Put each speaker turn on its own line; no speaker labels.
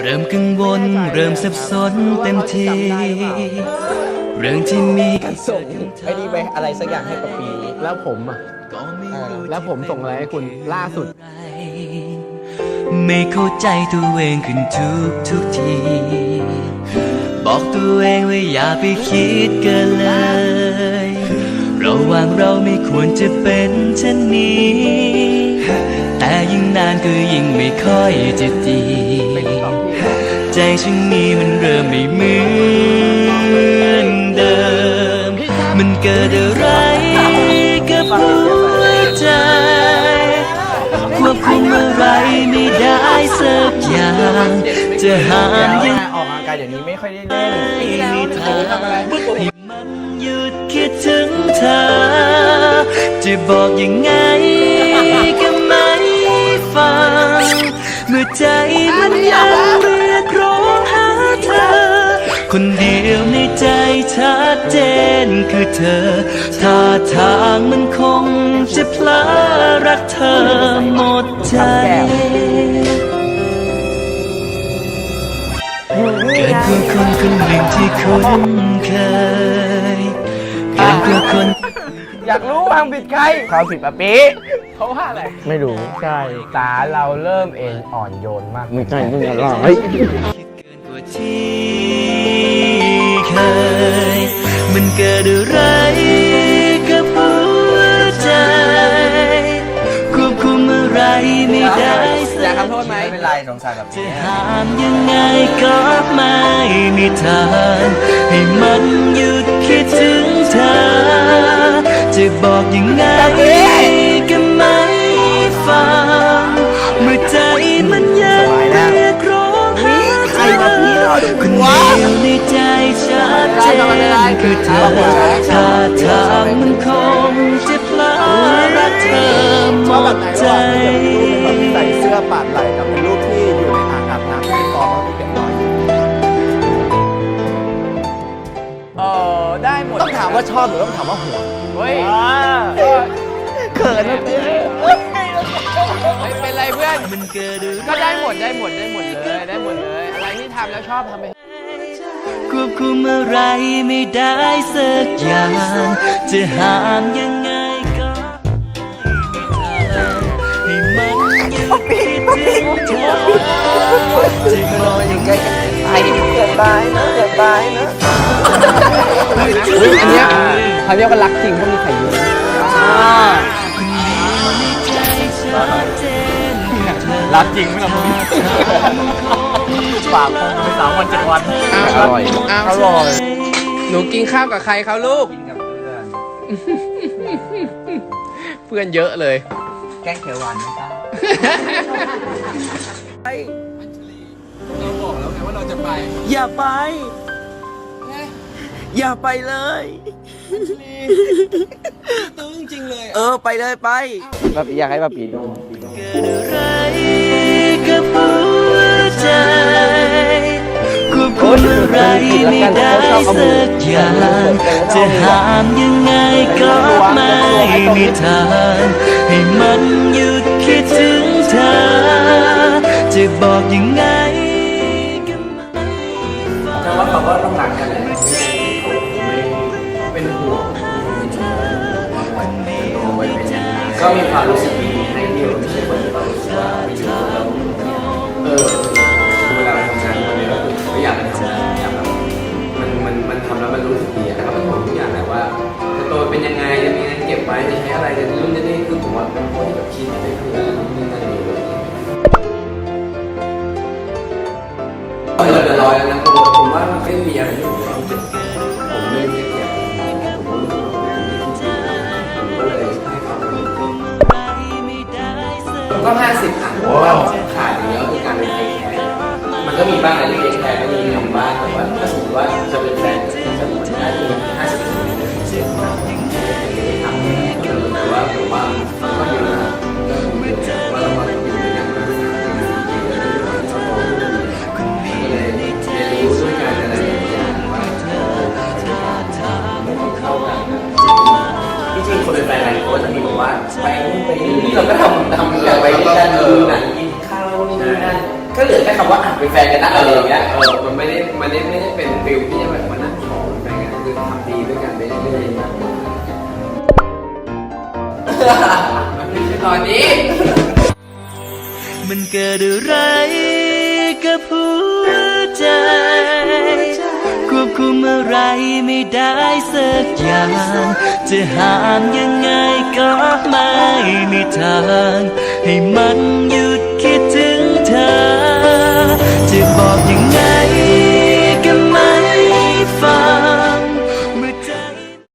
เริ่มกังวลเริ่มสับสนเต็มทีเรื่องที่มี
ส่งไอ้นี่ไปอะไรสักอย่างให้ปะปี
แล้วผมอะ
ก็ไม่รู้
แล้วผมส่งอะไรให้คุณล่าสุด
ไม่เข้าใจตัวเองขึ้นทุกทุกที บอกตัวเองว่าอย่าไปคิดเกินเลยระหว่างเราไม่ควรจะเป็นเช่นนี้ แต่ยิ่งนานก็ยิ่งไม่ค่อยจะดี ใจฉันนี้มันเริ่มไม่เหมือนเดิม มันเกิดอะไรกับหัวใจ ควบคุมอะไรไม่ได้สักอย่าง จะห้ามยัง
ออกกำลังกายเดี๋ยวนี้ไม่ค่อยได้เล่น
ไม่ทางให้มันหยุดคิดถึงเธอ จะบอกยังไง คนเดียวในใจชัดเจนคือเธอ ท่าทางมันคงจะพลารักเธอหมดใจ เกินกว่าคนคนหนึ่งที่คุ้นเคย เกินกว่าคน
อยากรู้วางผิดใครความผิดปะปี
เขาว่าอะไร
ไม่รู้ ใช่ ตาเราเริ่มเอ็นอ่อนโยนมาก
ไม่ใช่มึงอะไรเฮ้ย
คิดเกินกว่าที่ เคยมันเกิดอะไรกับหัวใจ ควบคุมอะไรไม่ได้สั
อยาก
ก
ทำโทษไหมไม่เป็นไรสงสารแบบ
จะ
นี้
ห้ามยังไงก็ไม่มีทางให้มันหยุดคิดถึงเธอ จะบอกยังไง ชัดเจนคือเธอท่าทางมันคงจะพลาดรักเธอหมดใจ
ใส่เสื้อปาดไหล่กับเป็นรูปที่อยู่ในอ่างอาบน้ำที่ฟอร์มแล้วเก็บรอย
เออได้หมด
ต้องถามว่าชอบหรือต้องถามว่าห่วง
เฮ้ย
เขินนะเต้
ไม่เป็นไรเพื่อน
มันเกิดอะไร
ก็ได้หมดได้หมดได้หมดเลยได้หมดเลย อะไรที่ทำแล้วชอบทำไป
ควบคุมอะไรไม่ได้สักอย่าง จะห้ามยังไงก็ไม่มีทางให้มันยุดคิดถึงเธอจะบอกยังไง
ไอ้เกิดตายนะเกิดตายนะเฮ้ยอันเนี้ยเขาเรียกว่ารักจริงเพรามีไข่
เดียวในใจชัดเจนคือเธอ
รักจริงไหมล่ะมึ ง
ฝากคงไปสามวันเจ็ดวัน
อร่อยอร่อยหนูกินข้าวกับใครเขาลูก
กินกับเพื่อน
เพื่อนเยอะเลย
แกงเขียวหวานไหมครับ
อย่าไป อย่าไปเลย
ตึงจริงเลย
เออไปเลยไป
แบบอยากให้แบบปี
เกิดอะไร อะไรไม่ได้สักอย่างจะห้ามยังไงก็ไม่มีทางให้มันหยุดคิดถึงเธอ จะบอกยังไงก็ไม่ฟัง
แต่ว่าเขาก็ต้องรักกันแหละเป็นห่วงก็มีความรู้สึก อะไรจะรุ่นจะนี่คือผมว่าเป็นคนที่แบบคิดไปเพื่อนู่นนี่นั่นนี่เลยเออเดือดร้อนแล้วนะผมผมว่ามันไม่มีอะไรผมไม่ไม่เก็บผมรู้สึกว่าผมก็เลยให้เขาก็ห้าสิบอะว่าขาดอย่างเดียวคือการเป็นเทคแคร์มันก็มีบ้างอะไรที่เทคแคร์ก็มีทำบ้างแต่ว่าถ้าสมมติว่าจะเป็นแฟน คนเป็นแฟนกันก็จะมีบอกว่าไปนู่นไปนี่เราก็ทำทำแบบไปด้วยกันดูหนังกินข้าวนี่นั่น
ก็เหลือแค่คำว่าอะเป็นแฟนกันนะ
อะ
ไร
อ
ย่างเงี้ย
เออมันไม่ได้มันไม่ได้ไม่ได้เป็นฟิลที่จะแบบมานั่งขออะไรเงี้ยคือทำดีด้วยกันไปเรื่อยๆ
มันไม่ใช่ตอนนี้
มันเกิดอะไร ไม่ได้สักอย่าง จะห้ามยังไงก็ไม่มีทาง ให้มันหยุดคิดถึงเธอ จะบอกยัง